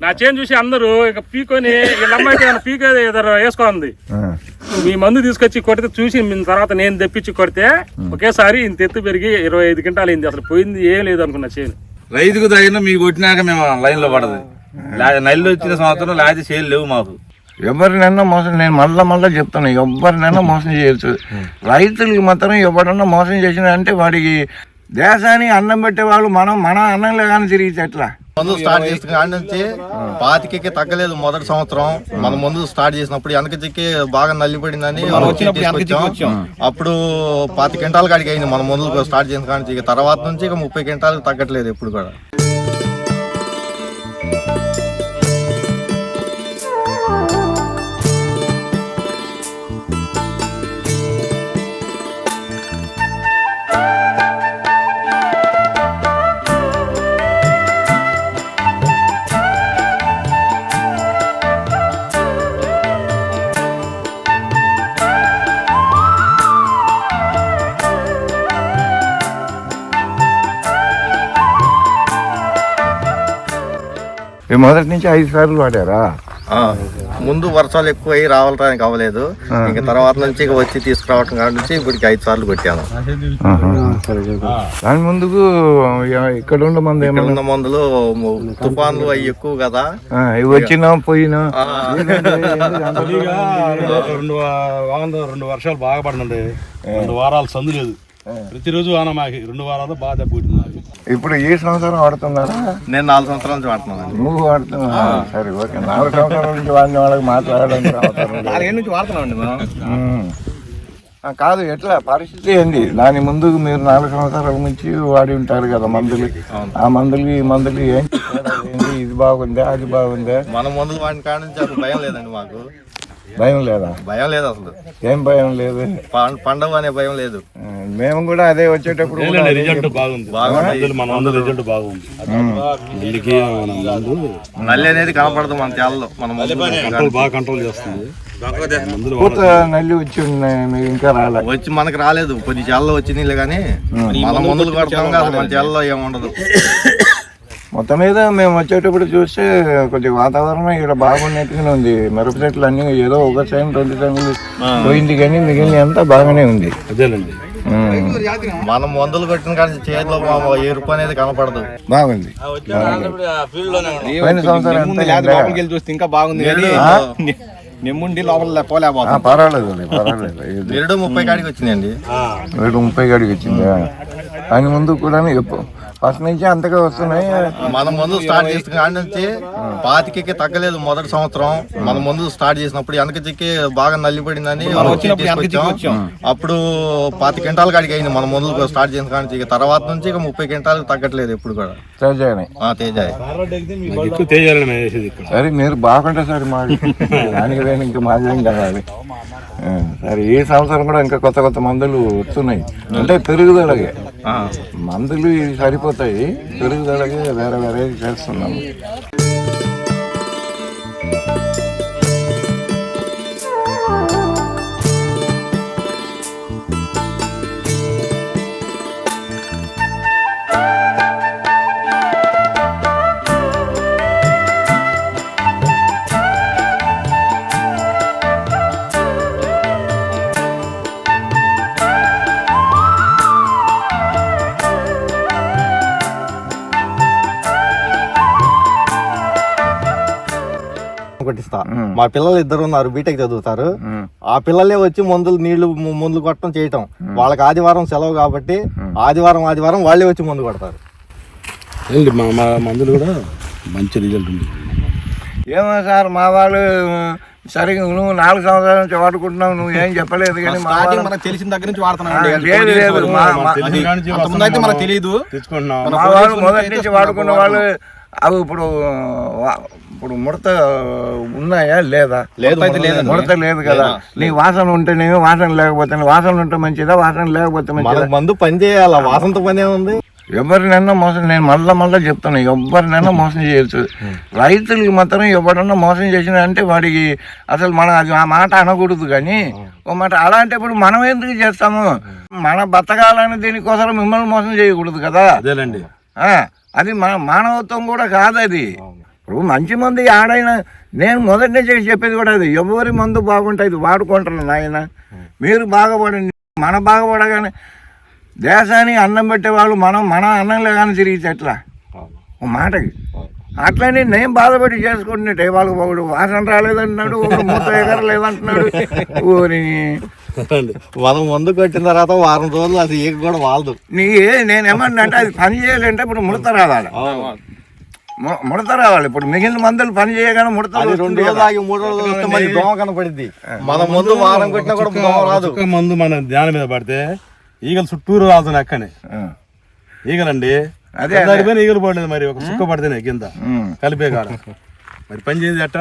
నా చేను చూసి అందరూ ఇక పీకొని వీళ్ళ అమ్మాయికి పీక ఏదో వేసుకోంది. మీ మందు తీసుకొచ్చి కొడితే చూసి మీ తర్వాత నేను తెప్పించి కొడితే ఒకేసారి ఇంత ఎత్తు పెరిగి ఇరవై ఐదు క్వింటాలు అయింది అసలు పోయింది ఏం లేదు అనుకున్నా చేను. రైతుకు తగిన మీకు కొట్టినాక మేము లైన్లో పడదు నల్లి వచ్చిన సంవత్సరం లేకపోతే చేలు లేవు మాకు. ఎవరినైనా మోసం నేను మళ్ళా మళ్ళా చెప్తాను ఎవరినైనా మోసం చేయొచ్చు. రైతులకి మాత్రం ఎవడన్నా మోసం చేసిన అంటే వాడికి దేశానికి అన్నం పెట్టే వాళ్ళు మనం మన అన్నంలో కానీ తిరిగితే ఎట్లా? ముందు స్టార్ట్ చేసిన కాడి నుంచి పాతికి తగ్గలేదు మొదటి సంవత్సరం. మన ముందు స్టార్ట్ చేసినప్పుడు వెనక చిక్కి బాగా నల్లిపడిందని తీసుకొచ్చాం. అప్పుడు పాతి క్వింటాల్ కాడికి అయింది మన ముందు స్టార్ట్ చేసిన కాడి నుంచి. తర్వాత నుంచి ఇక ముప్పై క్వింటాల్ తగ్గట్లేదు ఎప్పుడు కూడా. ఈ మొదటి నుంచి ఐదు సార్లు వాడారా? ఆ, ముందు వర్షాలు ఎక్కువ అయ్యి రావడానికి అవ్వలేదు ఇంకా తర్వాత నుంచి ఇక వచ్చి తీసుకురావటం కాడి నుంచి ఇప్పటికి ఐదు సార్లు కొట్టాను. దాని ముందుకు ఇక్కడ ఉండే మంది ఇక్కడ ఏమన్నా? ఉన్న మందులు తుఫాన్లు అవి ఎక్కువ కదా. వచ్చినా పోయినా? రెండు రెండు వర్షాలు బాగా పడినండి రెండు వారాలు సందు లేదు. ప్రతిరోజు వాన మాకి. రెండు వారాలు బాగా మాకు ఇప్పుడు ఈ సంవత్సరం వాడుతున్నారా నేను నాలుగు సంవత్సరాల నుంచి వాడుతున్నాను నువ్వు వాడుతున్నావా? సరే ఓకే. నాలుగు సంవత్సరాల నుంచి వాడిన వాళ్ళకి మాట్లాడడానికి. నుంచి. ఆ, కాదు ఎట్లా? పరిస్థితి ఏంది? దాని ముందు మీరు నాలుగు సంవత్సరాల నుంచి వాడి ఉంటారు కదా మందులు. ఆ మందులు ఈ మందులు ఏంటి ఇది బాగుందా? అది బాగుందా? మన మందులు వాడిన కాడి నుంచి భయం లేదండి మాకు. భయం లేదా? భయం లేదు అసలు. ఏం భయం లేదు? పం- పండగ అనే భయం లేదు. మేము కూడా అదే వచ్చేటప్పుడు రిజల్ట్ బాగుంది. రిజల్ట్ బాగుంది. నల్లి అనేది కనపడదు మన తేలలో మన బాగా కంట్రోల్ చేస్తుంది. పూత నల్లి వచ్చి ఉన్నాయి ఇంకా రాలే. వచ్చి మనకు రాలేదు. కొద్ది చేలలో వచ్చింది కానీ మన మందులు కొడతాం కదా మన చేలలో ఏముండదు. మొత్తం మీద మేము వచ్చేటప్పుడు చూస్తే కొద్దిగా వాతావరణం ఇక్కడ బాగున్నట్టుగానే ఉంది. మిరప చెట్లు అన్ని ఏదో ఒక సైన్ రెండు సైన్లు పోయింది కానీ మిగిలిన అంతా బాగానే ఉంది. అదేనండి. మనం మందులు కొట్టిన కానీ చేతిలో ఎరుపు అనేది కనపడదు. బాగుంది. పోయిన సంవత్సరం? చూస్తే ఇంకా బాగుంది కానీ? నెమ్ముండి లోపల పోలేకపోతుంది ఆ, పర్వాలేదు పర్వాలేదు. ముప్పై కాడికి వచ్చిందండి రేటు ముప్పై గడికి వచ్చిందా? దాని ముందు కూడా ఫస్ట్ నుంచి అంతగా వస్తున్నాయి. మన మందులు స్టార్ట్ చేసిన కాడి నుంచి పాతికి తగ్గలేదు మొదటి సంవత్సరం. మన మందులు స్టార్ట్ చేసినప్పుడు వెనక చిక్కి బాగా నల్లిపడిందని. అప్పుడు పాతి క్వింటాల్ కాడికి అయింది మన మందులు స్టార్ట్ చేసిన కాడి నుంచి. ఇక తర్వాత నుంచి ఇక ముప్పై క్వింటాల్ తగ్గట్లేదు ఎప్పుడు కూడా. తేజాని ఆ తేజాయ్ సరే మీరు బాగుంటే సరే మాది. దానికి ఇంకా మాదేం కదా అది. ఆ, సరే ఈ సంవత్సరం కూడా ఇంకా కొత్త కొత్త మందులు వస్తున్నాయి. అంటే పెరుగుదలగే. మందులు ఇవి సరిపోతాయి పెరుగుదలకి వేరే వేరే చేస్తున్నాము. మా పిల్లలు ఇద్దరు ఉన్నారు బీటెక్ చదువుతారు. ఆ పిల్లలే వచ్చి మందులు నీళ్ళు మందులు కొట్టడం చేయటం. వాళ్ళకి ఆదివారం సెలవు కాబట్టి ఆదివారం ఆదివారం వాళ్ళే వచ్చి మందు కొడతారు. ఏంటి మా మా మందులు కూడా మంచి రిజల్ట్ ఉంది. ఏమో సార్ మా వాళ్ళు సరిగ్గా నువ్వు నాలుగు సంవత్సరాల నుంచి వాడుకుంటున్నావు నువ్వు ఏం చెప్పలేదు కానీ మా స్టార్టింగ్ వాళ్ళు- మనకు తెలిసిన దగ్గర నుంచి వాడుతున్నాం మనకు తెలియదు. మా వాళ్ళు మొదటి నుంచి వాడుకున్న వాళ్ళు అవి ఇప్పుడు ఇప్పుడు ముడత ఉన్నాయా లేదా. ముడత లేదు. కదా. నీ వాసన ఉంటేనేమో వాసన లేకపోతే వాసన ఉంటే మంచిదా వాసన లేకపోతే మంచిదా? మందు పని చేయాల వాసనతో పనే ఉంది ఎవరినైనా మోసం నేను మళ్ళా మళ్ళా చెప్తాను ఎవరినైనా మోసం చేయొచ్చు. రైతులకి మాత్రం ఎవడన్నా మోసం చేసిన అంటే వాడికి అసలు మనం అది ఆ మాట అనకూడదు కానీ ఓ మాట అలాంటప్పుడు మనం ఎందుకు చేస్తాము? మన బతకాలని దీనికోసం మిమ్మల్ని మోసం చేయకూడదు కదా. అదేనండి ఆ, అది మన మానవత్వం కూడా కాదు అది ఇప్పుడు మంచి మందు ఆడైనా నేను మొదటి నుంచి చెప్పేది కూడా అది. ఎవరి మందు బాగుంటుంది వాడుకుంటారు నాయన. మీరు బాగుపడండి. మన బాగుపడగానే దేశానికి అన్నం పెట్టే వాళ్ళు మనం మన అన్నంలో కానీ తిరిగితే ఎట్లా? ఓ మాటకి. అట్లనే నేను బాధపడి చేసుకుంటున్నట్టే వాళ్ళకి ఒకడు వాసన రాలేదంటున్నాడు ఒకడు మూత ఎగరలేదంటున్నాడు ఊరి మనం ముందు కొట్టిన తర్వాత వారం రోజులు అది ఈగ కూడా వాలదు. నీ నేను ఏమన్నా అంటే అది పని చేయాలంటే ఇప్పుడు ముడత రావాలి ముడత రావాలి ఇప్పుడు మిగిలిన మందులు పని చేయగానే ముడత అది రెండు రోజులు. ఆగి మూడు రోజులు వస్తే మళ్ళీ దోమ కనపడింది మన ముందు వారం కొట్టినా కూడా దోమ రాదు. మందు మన ధ్యానం మీద పడితే ఈగలు చుట్టూరు రాలుతున్నాయి అక్కనే. ఈగలండి. అదే, పడిపోయిన ఈగలు పడలేదు మరి ఒక చుక్క పడితేనే కింద. కలిపే కాడ. మరి పని చేసేది అట్ట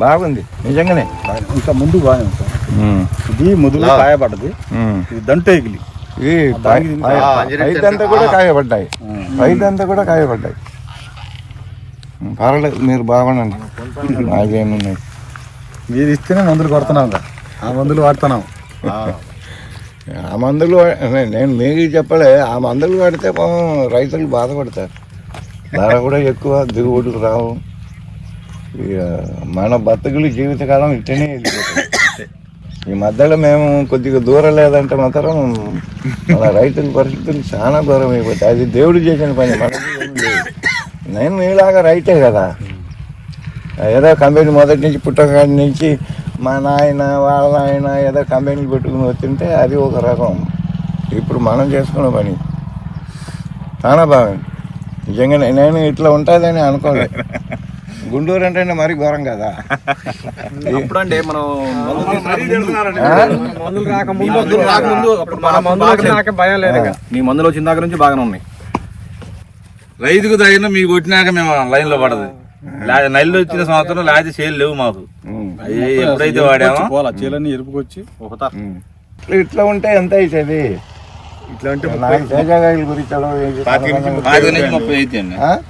బాగుంది. నిజంగానే. ఇంకా ముందు బాగానే ఉంది ఇది మొదలు కాయపడ్డది ఇది దంటు ఎగిలి. రైతంతా కూడా కాయపడ్డాయి రైతంతా కూడా కాయపడ్డాయి పర్వాలేదు మీరు బాగుండండి. నాకేమున్నాయి. మీరు ఇస్తేనే మందులు కొడుతున్నాం కదా ఆ మందులు వాడుతున్నాం. ఆ. మందులు నేను మీకు చెప్పలే ఆ మందులు వాడితే పాపం రైతులు బాధపడతారు. ధర కూడా ఎక్కువ దిగుబడులు రావు. మన బతుకులు జీవితకాలం ఇట్టనే ఈ మధ్యలో మేము కొద్దిగా దూరం లేదంటే మాత్రం మన రైతుల పరిస్థితులు చాలా దూరం అయిపోతాయి. అది దేవుడు చేసిన పని మనకి నేను నీలాగా రైతే కదా. ఏదో కంపెనీ మొదటి నుంచి పుట్టకాడి నుంచి మా నాయన వాళ్ళ నాయన ఏదో కంపెనీలు పెట్టుకుని వచ్చింటే అది ఒక రకం. ఇప్పుడు మనం చేసుకున్న పని. చాలా బాగుంది నిజంగా నేను ఇట్లా ఉంటుందని అనుకోలేదు. గుంటూరు అంటే మరీ ఘోరం కదా. అప్పుడంటే మనం ఆ? మందులు రాకముందు మందులు రాకముందు అప్పుడు మన మందులు వచ్చినాక భయం లేదు ఇక. నీ మందులు వచ్చిన దగ్గర నుంచి బాగానే ఉన్నాయి. రైతుకు తగిన మీకు కొట్టినాక మేము లైన్లో పడదు. లే- నల్లి వచ్చిన సంవత్సరం లేకపోతే చేలు లేవు మాకు. ఎప్పుడైతే వాడామో పోలా చీలన్నీ ఎరుపుకొచ్చి. ఇట్లా ఇట్లా ఉంటే ఎంత అవుతుంది? ఇట్లా ఉంటే గురించి?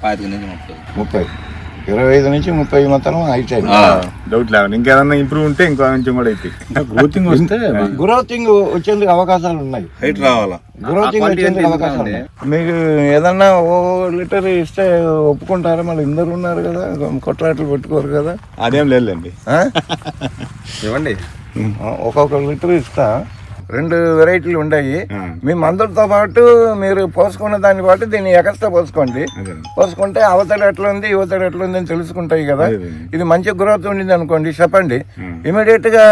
పాతిక నుంచి ముప్పై. ఇరవై ఐదు నుంచి ముప్పై మాత్రం అవుతాయి డౌట్ లేదు ఇంకేదన్నా ఇంప్రూవ్ ఉంటే ఇంకో కొంచెం కూడా అయితే. గ్రోతింగ్ వస్తే గ్రోతింగ్ వచ్చేందుకు అవకాశాలు ఉన్నాయి. హైట్ రావాలా? గ్రోతింగ్ వచ్చేందుకు అవకాశాలు ఉన్నాయి. మీకు ఏదన్నా ఓ లీటర్ ఇస్తే ఒప్పుకుంటారా? మళ్ళీ ఇందరు ఉన్నారు కదా కొట్లాటలు పెట్టుకోరు కదా. అదేం లేదులేండి. ఆ? ఇవ్వండి. ఒక్కొక్క లీటర్ ఇస్తా. రెండు వెరైటీలు ఉన్నాయి మీ మందులతో పాటు మీరు పోసుకున్న దాన్ని పాటు దీన్ని ఎక్స్ట్రా పోసుకోండి. పోసుకుంటే అవతల ఎట్లా ఉంది యువతల ఎట్లా ఉంది అని తెలుసుకుంటాయి కదా. ఇది మంచి గ్రోత్ ఉండింది అనుకోండి చెప్పండి. ఇమీడియట్గా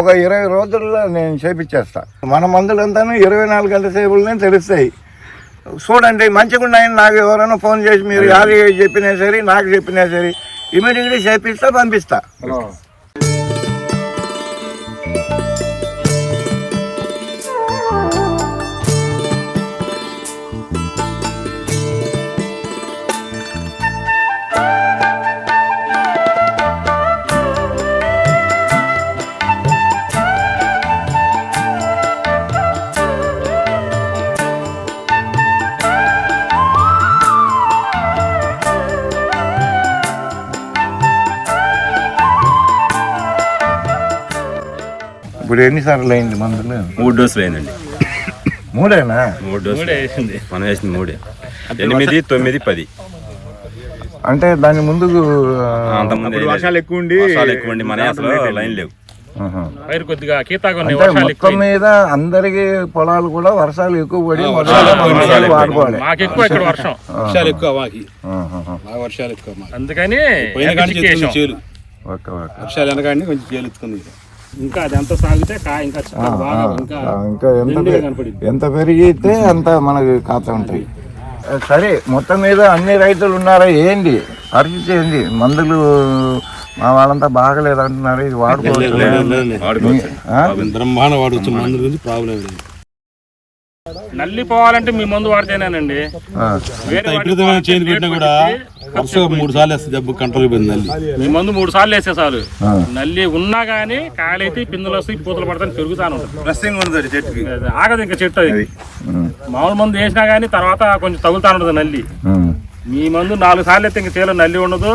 ఒక ఇరవై రోజుల్లో నేను చేపించేస్తా మన మందులంతాను ఇరవై నాలుగు గంటల సేపులనే తెలుస్తాయి. చూడండి మంచిగా ఉన్నాయని నాకు ఎవరైనా ఫోన్ చేసి మీరు యాది చెప్పినా సరే నాకు చెప్పినా సరే ఇమీడియట్గా చేపిస్తా పంపిస్తా. ఇప్పుడు ఎన్నిసార్లు అయింది మందులు మూడు డోసులు అయిందండి. మూడేనా? మూడు డోసులు. మూడే వేసింది మనం వేసింది మూడే. ఎనిమిది తొమ్మిది పది. అంటే దాని ముందు అప్పుడు వర్షాలు ఎక్కువ ఉండి వర్షాలు ఎక్కువ ఉండి మన అసలు లైన్ లేవు. పైరు కొద్దిగా వర్షాలు మొత్తం మీద అందరికి పొలాలు కూడా వర్షాలు ఎక్కువ పడి మందులు వాడుకోవాలి మాకు ఎక్కువ ఇక్కడ వర్షం. వర్షాలు ఎక్కువ మాకి. వర్షాలు ఎక్కువ అందుకని వర్షాలు వెనకాడిని కొంచెం చేలు ఎత్తుకుంది. ఇంకా అది ఎంత సాగితే కా ఇంకా బాగా ఇంకా ఇంకా ఎంత. ఎంత పెరిగితే అంత మనకి ఖాతా ఉంటాయి. సరే మొత్తం మీద అన్ని రైతులు ఉన్నారా? ఏంటి పరిస్థితి ఏంటి మందులు మా వాళ్ళంతా బాగలేదు అంటున్నారు ఇది వాడుకోవచ్చు వాడుకోవచ్చు ఆ? బ్రహ్మాండ వాడు వచ్చిన మందుల గురించి ప్రాబ్లం లేదు. నల్లి పోవాలంటే మీ మందు వాడితేనేనండి. విపరీతమైన పెట్టినా కూడా మూడు సార్లు వేస్తే దెబ్బ కంట్రోల్ అయిపోయింది నల్లి. మీ మందు మూడు సార్లు వేసే చాలు. నల్లి ఉన్నా గానీ కాయలైతే పిందులు వస్తాయి పూతలు పడతాయి పెరుగుతాను. ఉంటుంది చెట్టుకి. ఆగదు ఇంకా చెట్టు అది. మామూలు మందు వేసినా గానీ తర్వాత కొంచెం తగులుతా ఉంటుంది నల్లి. మీ మందు నాలుగు సార్లు అయితే ఇంకా చేలో నల్లి ఉండదు.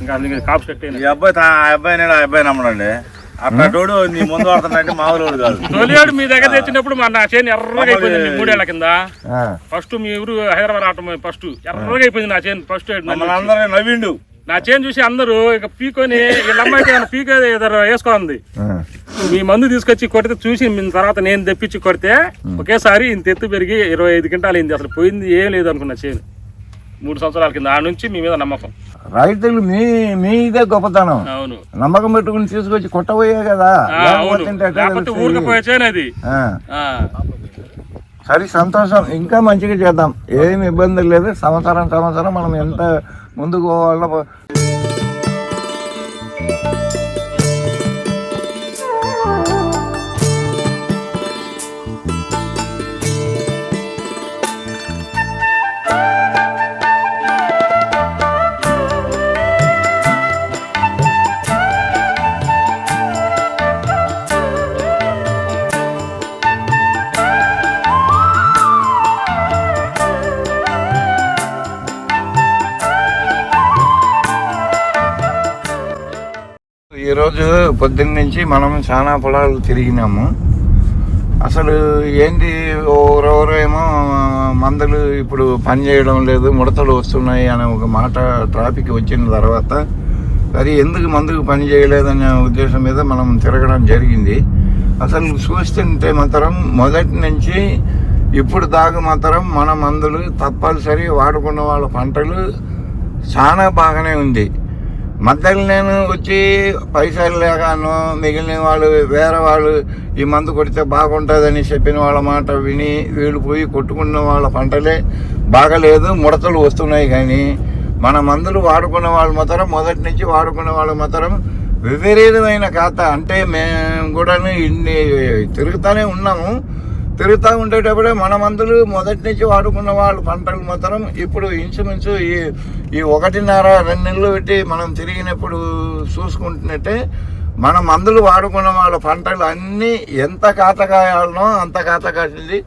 ఇంకా కాపు సెట్ అబ్బాయి తా- ఆ అబ్బాయి నేను ఆ అబ్బాయి నమ్మడండి అట్టోడు నీ ముందు వాడుతున్నట్టు మామూలు వాడు కాదు. తొలియాడు మీ దగ్గర తెచ్చినప్పుడు మన నా చేను ఎర్రగా అయిపోయింది మీ మూడేళ్ళ కింద. ఆ, ఫస్ట్ మీ ఊరు హైదరాబాద్ రావటం ఫస్ట్. ఎర్రగా అయిపోయింది నా చేను ఫస్ట్ మమ్మల్ని అందరూ నవ్విండు. నా చేను చూసి అందరూ ఇక పీకొని వీళ్ళ అమ్మాయికి పీక ఏదో వేసుకోంది. ఆ. మీ మందు తీసుకొచ్చి కొడితే చూసి మీ తర్వాత నేను తెప్పించి కొడితే ఒకేసారి ఇంత ఎత్తు పెరిగి ఇరవై ఐదు క్వింటాలు అయింది. అసలు పోయింది ఏం లేదు అనుకున్నా చేను. మూడు సంవత్సరాల కింద. ఆ నుంచి మీ మీద నమ్మకం. రైతులు మీ మీదే గొప్పతనం. నమ్మకం పెట్టుకుని తీసుకొచ్చి కొట్టబోయే కదా. సరే సంతోషం. ఇంకా మంచిగా చేద్దాం. ఏమి ఇబ్బంది లేదు. సంవత్సరం సంవత్సరం మనం ఎంత ముందుకు పోవాలో పొద్దున్న నుంచి మనం చాలా పొలాలు తిరిగినాము. అసలు ఏంటి ఎవరెవరు మందులు ఇప్పుడు పని చేయడం లేదు ముడతలు వస్తున్నాయి అనే ఒక మాట ట్రాఫిక్ వచ్చిన తర్వాత అది ఎందుకు మందుకు పని చేయలేదనే ఉద్దేశం మీద మనం తిరగడం జరిగింది. అసలు చూస్తుంటే మాత్రం మొదటి నుంచి ఇప్పుడు దాకా మాత్రం మన మందులు తప్పనిసరి వాడుకున్న వాళ్ళ పంటలు చాలా బాగానే ఉంది. మధ్యలో నేను వచ్చి పైసలు లేకను మిగిలిన వాళ్ళు వేరే వాళ్ళు ఈ మందు కొడితే బాగుంటుందని చెప్పిన వాళ్ళ మాట విని వీళ్ళు పోయి కొట్టుకున్న వాళ్ళ పంటలే బాగలేదు ముడతలు వస్తున్నాయి కానీ మన మందులు వాడుకున్న వాళ్ళు మాత్రం మొదటి నుంచి వాడుకున్న వాళ్ళు మాత్రం విపరీతమైన ఖాతా. అంటే మేము కూడా ఇన్ని తిరుగుతూనే ఉన్నాము. తిరుగుతూ ఉండేటప్పుడే మన మందులు మొదటి నుంచి వాడుకున్న వాళ్ళ పంటలు మాత్రం ఇప్పుడు ఇంచుమించు ఈ ఈ ఒకటిన్నర రెండు నెలలు పెట్టి మనం తిరిగినప్పుడు చూసుకుంటున్నట్టే మన మందులు వాడుకున్న వాళ్ళ పంటలు అన్నీ ఎంత కాత కాయాలనో అంత కాత కాసింది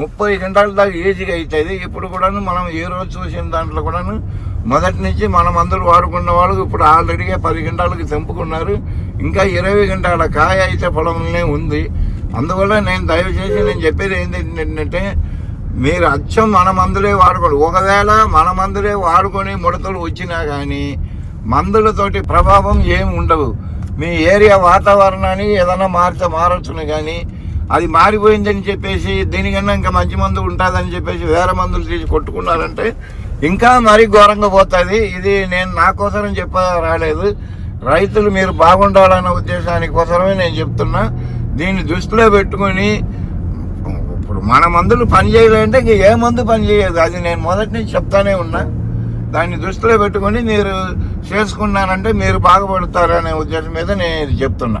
ముప్పై గంటల దాకా ఈజీగా అవుతుంది ఇప్పుడు కూడాను మనం ఏ రోజు చూసిన దాంట్లో కూడాను మొదటి నుంచి మన మందులు వాడుకున్న వాళ్ళు ఇప్పుడు ఆల్రెడీగా పది గంటలకు తెంపుకున్నారు. ఇంకా ఇరవై గంటల కాయ అయితే పొలంలోనే ఉంది. అందువల్ల నేను దయచేసి నేను చెప్పేది ఏంటంటే మీరు అచ్చం మన మందులే వాడుకోండి. ఒకవేళ మన మందులే వాడుకొని ముడతలు వచ్చినా కానీ మందులతోటి ప్రభావం ఏమి ఉండవు మీ ఏరియా వాతావరణాన్ని ఏదైనా మారితే మారచ్చును కానీ అది మారిపోయిందని చెప్పేసి దీనికన్నా ఇంకా మంచి మందు ఉంటుందని చెప్పేసి వేరే మందులు తీసి కొట్టుకున్నారంటే ఇంకా మరీ ఘోరంగా పోతుంది. ఇది నేను నా కోసరం చెప్ప రాలేదు. రైతులు మీరు బాగుండాలన్న ఉద్దేశానికి కోసమే నేను చెప్తున్నా. దీన్ని దృష్టిలో పెట్టుకొని ఇప్పుడు మన మందులు పని చేయాలంటే ఇంక ఏ మందు పని చేయదు అది నేను మొదటి నుంచి చెప్తానే ఉన్నా. దాన్ని దృష్టిలో పెట్టుకొని మీరు చేసుకున్నానంటే మీరు బాగుపడతారనే ఉద్దేశం మీద నేను ఇది చెప్తున్నా.